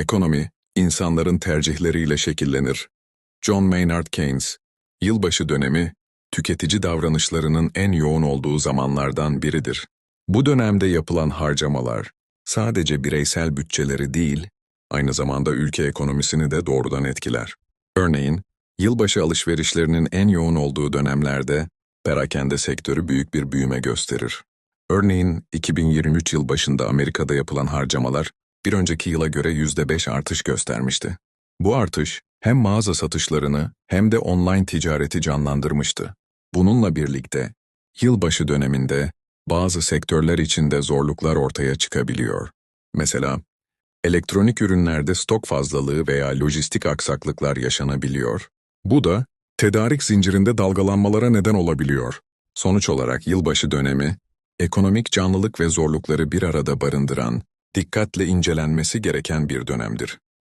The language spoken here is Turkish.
Ekonomi, insanların tercihleriyle şekillenir. John Maynard Keynes, yılbaşı dönemi, tüketici davranışlarının en yoğun olduğu zamanlardan biridir. Bu dönemde yapılan harcamalar, sadece bireysel bütçeleri değil, aynı zamanda ülke ekonomisini de doğrudan etkiler. Örneğin, yılbaşı alışverişlerinin en yoğun olduğu dönemlerde, perakende sektörü büyük bir büyüme gösterir. Örneğin, 2023 yıl başında Amerika'da yapılan harcamalar, bir önceki yıla göre %5 artış göstermişti. Bu artış, hem mağaza satışlarını hem de online ticareti canlandırmıştı. Bununla birlikte, yılbaşı döneminde bazı sektörler içinde zorluklar ortaya çıkabiliyor. Mesela, elektronik ürünlerde stok fazlalığı veya lojistik aksaklıklar yaşanabiliyor. Bu da tedarik zincirinde dalgalanmalara neden olabiliyor. Sonuç olarak yılbaşı dönemi, ekonomik canlılık ve zorlukları bir arada barındıran, dikkatle incelenmesi gereken bir dönemdir.